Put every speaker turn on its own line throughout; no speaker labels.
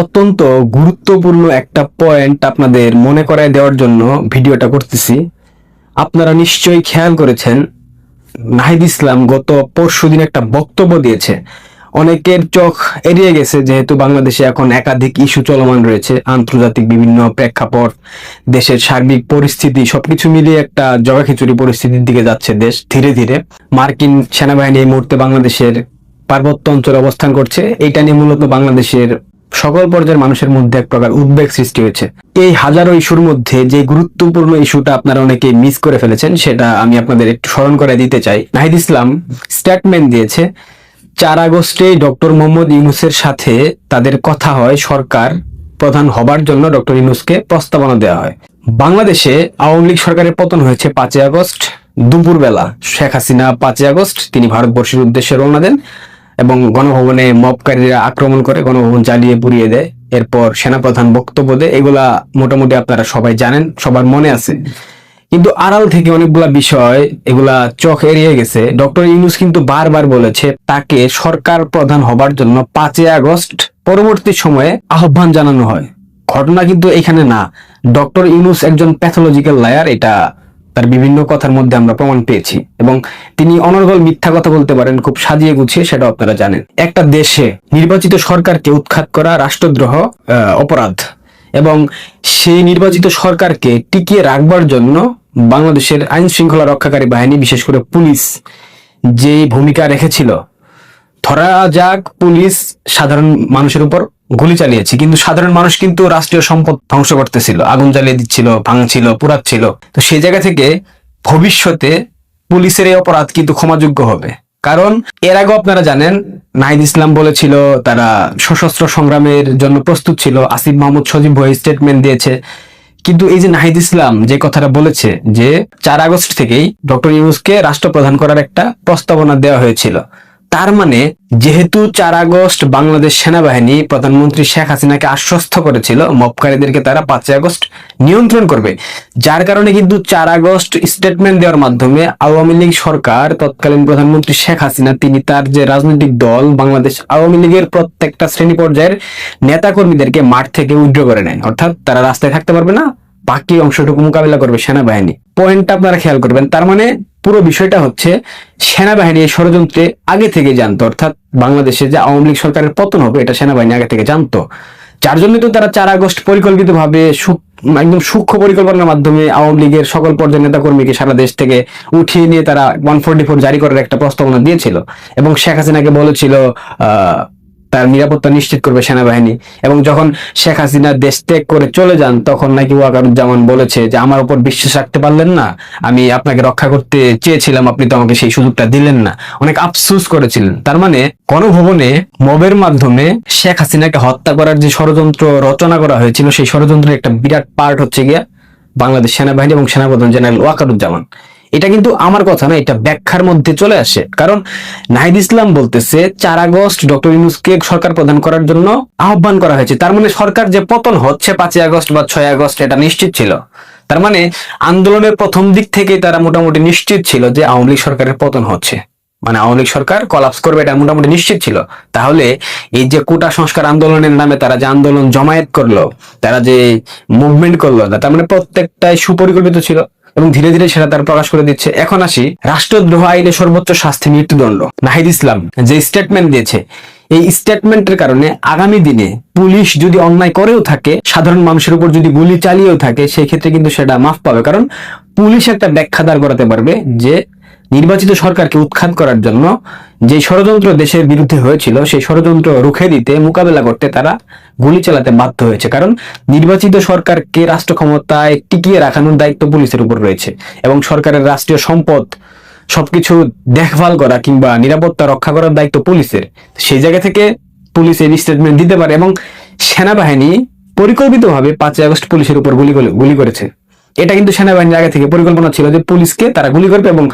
অত্যন্ত গুরুত্বপূর্ণ একটা পয়েন্ট আপনাদের মনে করায় দেওয়ার জন্য ভিডিওটা করতেছি। আপনারা নিশ্চয়ই খেয়াল করেছেন, নাহিদ ইসলাম গত পরশুদিন একটা বক্তব্য দিয়েছে। অনেকের চোখ এড়িয়ে গেছে, যেহেতু বাংলাদেশে এখন একাধিক ইস্যু চলমান রয়েছে, আন্তর্জাতিক বিভিন্ন প্রেক্ষাপট, দেশের সার্বিক পরিস্থিতি, সবকিছু মিলিয়ে একটা জগাখিচুড়ি পরিস্থিতির দিকে যাচ্ছে দেশ ধীরে ধীরে। মার্কিন সেনাবাহিনী এই মুহূর্তে বাংলাদেশের পার্বত্য অঞ্চলে অবস্থান করছে। এটা নিয়ে মূলত বাংলাদেশের সকল পর্যায়ের মানুষের মধ্যে এক প্রকার উদ্বেগ সৃষ্টি হয়েছে। এই হাজারো ইস্যুর মধ্যে যে গুরুত্বপূর্ণ ইস্যুটা আপনারা অনেকে মিস করে ফেলেছেন, সেটা আমি আপনাদের একটু স্মরণ করে দিতে চাই। নাহিদ ইসলাম স্টেটমেন্ট দিয়েছে, চার আগস্টে ডক্টর মোহাম্মদ ইউনুসের সাথে তাদের কথা হয়, সরকার প্রধান হবার জন্য ডক্টর ইউনুসকে প্রস্তাবনা দেওয়া হয়। বাংলাদেশে আওয়ামী লীগ সরকারের পতন হয়েছে পাঁচই আগস্ট, দুপুরবেলা। শেখ হাসিনা পাঁচই আগস্ট, তিনি ভারতবর্ষের উদ্দেশ্যে রওনা দেন। এবং গণভবনে মবকারীরা আক্রমণ করে গণভবন জ্বালিয়ে পুড়িয়ে দেয়। এরপর সেনাপ্রধান বক্তব্য দেয়। এগুলা মোটামুটি আপনারা সবাই জানেন, সবার মনে আছে। কিন্তু আড়াল থেকে অনেকগুলা বিষয়, এগুলা চোখ এড়িয়ে গেছে। ডক্টর ইউনুস কিন্তু বারবার বলেছে, তাকে সরকার প্রধান হবার জন্য পাঁচই আগস্ট পরবর্তী সময়ে আহ্বান জানানো হয়। ঘটনা কিন্তু এখানে না। ডক্টর ইউনুস একজন প্যাথোলজিক্যাল লায়ার এটা তার বিভিন্ন কথার মধ্যে আমরা প্রমাণ পেয়েছি এবং তিনি অনর্গল মিথ্যা কথা বলতে পারেন, খুব সাজিয়ে গুছিয়ে সেটা আপনারা জানেন। একটা দেশে নির্বাচিত সরকারকে উৎখাত করা রাষ্ট্রদ্রোহ অপরাধ এবং সেই নির্বাচিত সরকারকে টিকিয়ে রাখবার জন্য বাংলাদেশের আইন শৃঙ্খলা রক্ষাকারী বাহিনী, বিশেষ করে পুলিশ যে ভূমিকা রেখেছিল ধরা যাক পুলিশ সাধারণ মানুষের উপর গুলি চালিয়েছে, কিন্তু সাধারণ মানুষ কিন্তু রাষ্ট্রীয় সম্পদ ধ্বংস করতেছিল, আগুন জ্বালিয়ে দিচ্ছিল, ভাঙছিল পুরাচ্ছিল তো সেই জায়গা থেকে ভবিষ্যতে পুলিশের এই অপরাধ কিন্তু ক্ষমাযোগ্য হবে। কারণ এর আগে আপনারা জানেন, নাহিদ ইসলাম বলেছিল, তারা সশস্ত্র সংগ্রামের জন্য প্রস্তুত ছিল, আসিফ মাহমুদ সজীব ভয়ে স্টেটমেন্ট দিয়েছে। কিন্তু এই যে নাহিদ ইসলাম যে কথাটা বলেছে, যে চার আগস্ট থেকেই ডক্টর ইউনুসকে রাষ্ট্রপ্রধান করার একটা প্রস্তাবনা দেওয়া হয়েছিল। তার মানে যেহেতু চার আগস্ট বাংলাদেশ সেনাবাহিনী প্রধানমন্ত্রী শেখ হাসিনাকে আশ্বস্ত করেছিল মবকারীদেরকে তারা পাঁচই আগস্ট নিয়ন্ত্রণ করবে। যার কারণে কিন্তু চার আগস্ট স্টেটমেন্ট দেওয়ার মাধ্যমে আওয়ামী লীগ সরকার, তৎকালীন প্রধানমন্ত্রী শেখ হাসিনা, তিনি তার যে রাজনৈতিক দল, বাংলাদেশ আওয়ামী লীগের প্রত্যেকটা শ্রেণি পর্যায়ের নেতাকর্মীদেরকে মাঠ থেকে উইড্র করে নেয়। অর্থাৎ তারা রাস্তায় থাকতে পারবে না, বাকি অংশটুকু মোকাবিলা করবে সেনাবাহিনী। পয়েন্টটা আপনারা খেয়াল করবেন, তার মানে পুরো বিষয়টা হচ্ছে সেনাবাহিনী ষড়যন্ত্রে আগে থেকে জানতো, অর্থাৎ বাংলাদেশে যে আওয়ামী লীগ সরকারের পতন হবে এটা সেনাবাহিনী আগে থেকে জানতো। যার জন্য তো তারা চার আগস্ট পরিকল্পিতভাবে একদম সূক্ষ্ম পরিকল্পনার মাধ্যমে আওয়ামী লীগের সকল পর্যায়ের নেতাকর্মীকে সারা দেশ থেকে উঠিয়ে নিয়ে তারা ওয়ান ফোর জারি করার একটা প্রস্তাবনা দিয়েছিল। এবং শেখ হাসিনাকে বলেছিল, আহ তার নিরাপত্তা নিশ্চিত করবে সেনাবাহিনী। এবং যখন শেখ হাসিনা দেশ ত্যাগ করে চলে যান, তখন নাকি ওয়াকারুজ্জামান বলেছে যে, আমার উপর বিশ্বাস রাখতে পারলেন না, আমি আপনাকে রক্ষা করতে চেয়েছিলাম, আপনি তো আমাকে সেই সুযোগটা দিলেন না। অনেক আফসুস করেছিলেন। তার মানে গণভবনে মবের মাধ্যমে শেখ হাসিনাকে হত্যা করার যে ষড়যন্ত্র রচনা করা হয়েছিল, সেই ষড়যন্ত্রের একটা বিরাট পার্ট হচ্ছে গিয়া বাংলাদেশ সেনাবাহিনী এবং সেনাপ্রধান জেনারেল ওয়াকারুজ্জামান। এটা কিন্তু আমার কথা না, এটা ব্যাখ্যার মধ্যে চলে আসে। কারণ নাহিদ ইসলাম বলতেছে, চার আগস্ট ডক্টর ইউনুসকে সরকার প্রদান করার জন্য আহ্বান করা হয়েছে। তার মানে সরকার যে পতন হচ্ছে পাঁচই আগস্ট বা ছয় আগস্ট, এটা নিশ্চিত ছিল। তার মানে আন্দোলনের প্রথম দিক থেকেই তারা মোটামুটি নিশ্চিত ছিল যে আওয়ামী লীগ সরকারের পতন হচ্ছে। মানে আওয়ামী লীগ সরকার কলাপস করবে, এটা মোটামুটি নিশ্চিত ছিল। তাহলে এই যে কোটা সংস্কার আন্দোলনের নামে তারা যে আন্দোলন জমায়েত করল, তারা যে মুভমেন্ট করল তার মানে প্রত্যেকটাই সুপরিকল্পিত ছিল। এবং ধীরে ধীরে সেটা তার প্রকাশ করে দিচ্ছে। এখন আসি, রাষ্ট্রদ্রোহ আইনে সর্বোচ্চ শাস্তি মৃত্যুদণ্ড। নাহিদ ইসলাম, যে স্টেটমেন্ট দিয়েছে, এই স্টেটমেন্টের কারণে আগামী দিনে পুলিশ যদি অন্যায় করেও থাকে, সাধারণ মানুষের উপর যদি গুলি চালিয়েও থাকে সেই ক্ষেত্রে কিন্তু সেটা মাফ পাবে। কারণ পুলিশ একটা ব্যাখ্যা দাঁড় করাতে পারবে যে, নির্বাচিত সরকারকে উৎখাত করার জন্য যে ষড়যন্ত্র দেশের বিরুদ্ধে হয়েছিল, সেই ষড়যন্ত্র রুখে দিতে মোকাবেলা করতে তারা গুলি চালাতে বাধ্য হয়েছে। কারণ নির্বাচিত সরকারকে রাষ্ট্র ক্ষমতায় টিকিয়ে রাখানোর দায়িত্ব পুলিশের উপর রয়েছে এবং সরকারের রাষ্ট্রীয় সম্পদ, সবকিছু দেখভাল করা কিংবা নিরাপত্তা রক্ষা করার দায়িত্ব পুলিশের। সেই জায়গা থেকে পুলিশ এই স্টেটমেন্ট দিতে পারে এবং সেনাবাহিনী পরিকল্পিতভাবে পাঁচই আগস্ট পুলিশের উপর গুলি গুলি করেছে। এটা কিন্তু সেনাবাহিনীর আগে থেকে পরিকল্পনা ছিল যে পুলিশকে তারা গুলি করবে এবং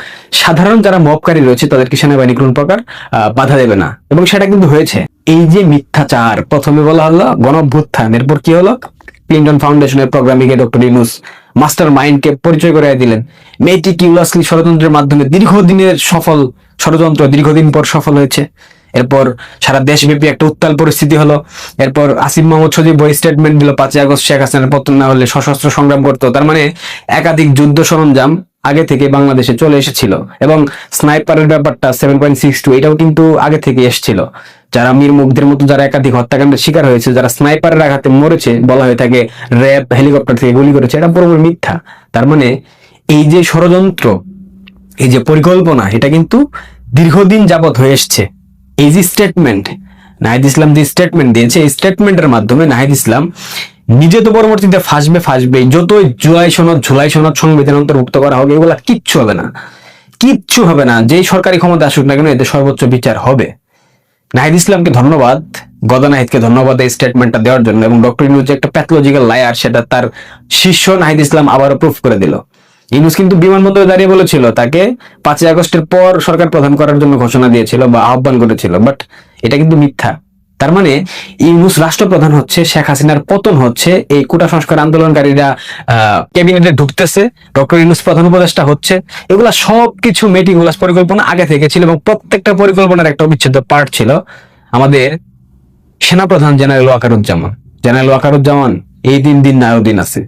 সাধারণ যারা মবকারী রয়েছে তাদেরকে সেনাবাহিনী কোন প্রকার বাধা দেবে না। এবং সেটা কিন্তু হয়েছে। এই যে মিথ্যাচার, প্রথমে বলা হলো গণভ্যুত্থান, এরপর কি হলো? ক্লিন্টন ফাউন্ডেশনের প্রোগ্রামিং এ ডক্টর ইউনুস মাস্টার মাইন্ডকে পরিচয় করে দিলেন। মেয়েটি কিউলাসলি ষড়যন্ত্রের মাধ্যমে দীর্ঘদিনের সফল ষড়যন্ত্র, দীর্ঘদিন পর সফল হয়েছে। এরপর সারা দেশব্যাপী একটা উত্তাল পরিস্থিতি হলো। এরপর আসিফ মাহমুদ সজিব বই স্টেটমেন্ট দিল পাঁচই আগস্ট শেখ হাসিনার পতন না হলে সশস্ত্র সংগ্রাম করতো তার মানে একাধিক যুদ্ধ সরঞ্জাম আগে থেকে বাংলাদেশে চলে এসেছিল এবং স্নাইপারের ব্যাপারটা সেভেন পয়েন্ট সিক্স টু এটাও কিন্তু আগে থেকে এসেছিল। যারা মীর মুগ্ধের মতো যারা একাধিক হত্যাকাণ্ডের শিকার হয়েছে, যারা স্নাইপারের আঘাতে মরেছে বলা হয়ে থাকে, র্যাব, হেলিকপ্টার থেকে গুলি করেছে, এটা পুরোপুরি মিথ্যা। তার মানে এই যে ষড়যন্ত্র, এই যে পরিকল্পনা, এটা কিন্তু দীর্ঘদিন যাবৎ হয়ে এসছে। এই যে স্টেটমেন্ট নাহিদ ইসলাম যে স্টেটমেন্ট দিয়েছে, এই স্টেটমেন্টের মাধ্যমে নাহিদ ইসলাম নিজে তো পরবর্তীতে ফাঁসবে ফাঁসবে যতই জুলাই সনদ, ঝুলাই সনদ সংবিধান অন্তর্ভুক্ত করা হবে এগুলা কিচ্ছু হবে না। কিচ্ছু হবে না। যেই সরকারি ক্ষমতা আসুক না কেন, এতে সর্বোচ্চ বিচার হবে। নাহিদ ইসলামকে ধন্যবাদ, গদা নাহিদকে ধন্যবাদ এই স্টেটমেন্টটা দেওয়ার জন্য, এবং ডক্টর ইনুজ একটা প্যাথোলজিক্যাল লায়ার সেটা তার শিষ্য নাহিদ ইসলাম আবারও প্রুফ করে দিল। ইনুস কিন্তু বিমানবন্দরে দাঁড়িয়ে বলেছিল, তাকে পাঁচই আগস্টের পর সরকার প্রধান করার জন্য ঘোষণা দিয়েছিল বা আহ্বান করেছিল বাট এটা কিন্তু মিথ্যা। তার মানে ইউনুস রাষ্ট্রপ্রধান হচ্ছে, শেখ হাসিনার পতন হচ্ছে, এই কোটা সংস্কার আন্দোলনকারীরা ক্যাবিনেটে ঢুকতেছে, ডক্টর ইউনুস প্রধান উপদেষ্টা হচ্ছে, এগুলা সব সবকিছু মেটিকুলাস পরিকল্পনা আগে থেকে ছিল এবং প্রত্যেকটা পরিকল্পনার একটা অবিচ্ছেদ্য পার্ট ছিল। আমাদের সেনাপ্রধান জেনারেল ওয়াকারুজ্জামান। জেনারেল ওয়াকারুজ্জামান, এই দিন দিন না আরও দিন আছে।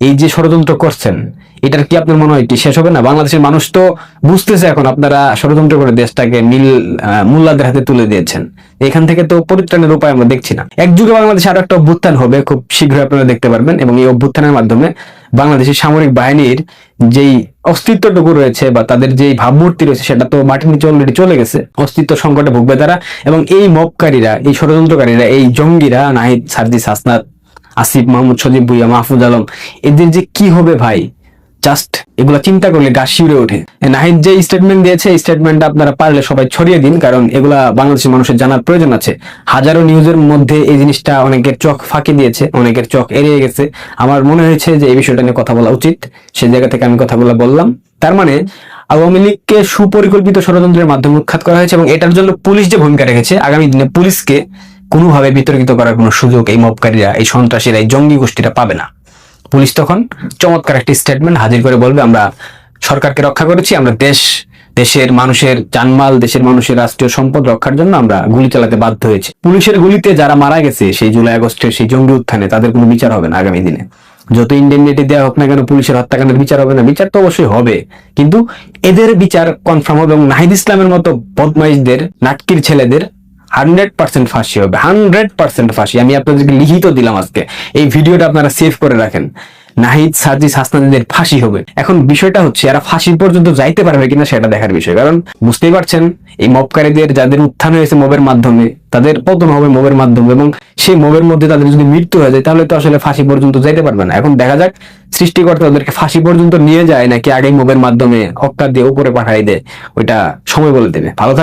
এই যে ষড়যন্ত্র করছেন এটার কি আপনার মনে হয় শেষ হবে না? বাংলাদেশের মানুষ তো বুঝতেছে এখন আপনারা ষড়যন্ত্র করে দেশটাকে নীল আহ, মোল্লাদের হাতে তুলে দিয়েছেন। এখান থেকে তো পরিত্রাণের উপায় আমরা দেখছি না। এক যুগে বাংলাদেশে আরও একটা অভ্যুত্থান হবে খুব শীঘ্রই আপনারা দেখতে পারবেন এবং এই অভ্যুত্থানের মাধ্যমে বাংলাদেশের সামরিক বাহিনীর যেই অস্তিত্বটুকু রয়েছে বা তাদের যেই ভাবমূর্তি রয়েছে সেটা তো মাটির নিচে অলরেডি চলে গেছে। অস্তিত্ব সংকটে ভুগবে তারা এবং এই মবকারীরা এই ষড়যন্ত্রকারীরা এই জঙ্গিরা নাহিদ সার্জিস হাসনাত আসিফ মাহমুদ সজিব ভুইয়া মাহফুজ আলম এদের যে কি হবে ভাই? জাস্ট এগুলা চিন্তা করলে গা শিউরে ওঠে। নাহিদ যে স্টেটমেন্ট দিয়েছে স্টেটমেন্টটা আপনারা পারলে সবাই ছড়িয়ে দিন, কারণ এগুলা বাংলাদেশের মানুষের জানার প্রয়োজন আছে। হাজারো নিউজের মধ্যে এই জিনিসটা অনেকের চোখ ফাঁকি দিয়েছে, অনেকের চোখ এড়িয়ে গেছে। আমার মনে হয়েছে যে এই বিষয়টা নিয়ে কথা বলা উচিত। সেই জায়গা থেকে আমি কথাগুলো বললাম। তার মানে আওয়ামী লীগকে সুপরিকল্পিত ষড়যন্ত্রের মাধ্যমে উৎখাত করা হয়েছে এবং এটার জন্য পুলিশ যে ভূমিকা রেখেছে, আগামী দিনে পুলিশকে কোনোভাবে বিতর্কিত করার কোনো সুযোগ এই মবকারীরা এই সন্ত্রাসীরা, এই জঙ্গি গোষ্ঠীরা পাবে না। পুলিশ তখন চমৎকার একটি স্টেটমেন্ট হাজির করে বলবে, আমরা সরকারকে রক্ষা করেছি, আমরা দেশ, দেশের মানুষের জানমাল, দেশের মানুষের রাষ্ট্রীয় সম্পদ রক্ষার জন্য আমরা গুলি চালাতে বাধ্য হয়েছি। পুলিশের গুলিতে যারা মারা গেছে, সেই জুলাই আগস্টের সেই জঙ্গি উত্থানে তাদের কোনো বিচার হবে না আগামী দিনে। যত ইন্ডেমনিটি দেওয়া হোক না কেন, পুলিশের হত্যাকাণ্ডের বিচার হবে না, বিচার তো অবশ্যই হবে। কিন্তু এদের বিচার কনফার্ম হবে এবং নাহিদ ইসলামের মতো বদমাইশদের, নাটকির ছেলেদের হান্ড্রেড পার্সেন্ট ফাঁসি হবে, হান্ড্রেড পার্সেন্ট ফাঁসি। আমি আপনাদেরকে লিখিত দিলাম আজকে। এই ভিডিওটা আপনারা সেভ করে রাখেন। নাহিদ হাসনাদের ফাঁসি হবে। এখন বিষয়টা হচ্ছে, এরা পর্যন্ত যাইতে পারবে কিনা সেটা দেখার বিষয়। কারণ বুঝতেই পারছেন, এই মবকারীদের যাদের উত্থান হয়েছে মবের মাধ্যমে, তাদের পতন হবে মবের মাধ্যমে, এবং সেই মবের মধ্যে তাদের যদি মৃত্যু হয়ে যায়, তাহলে তো আসলে ফাঁসি পর্যন্ত যাইতে পারবে না। এখন দেখা যাক সৃষ্টিকর্তা ওদেরকে ফাঁসি পর্যন্ত নিয়ে যায় নাকি আগেই মবের মাধ্যমে হত্যা দিয়ে উপরে পাঠাই দেয়, ওইটা সময় বলে দেবে। ভালো থাকবে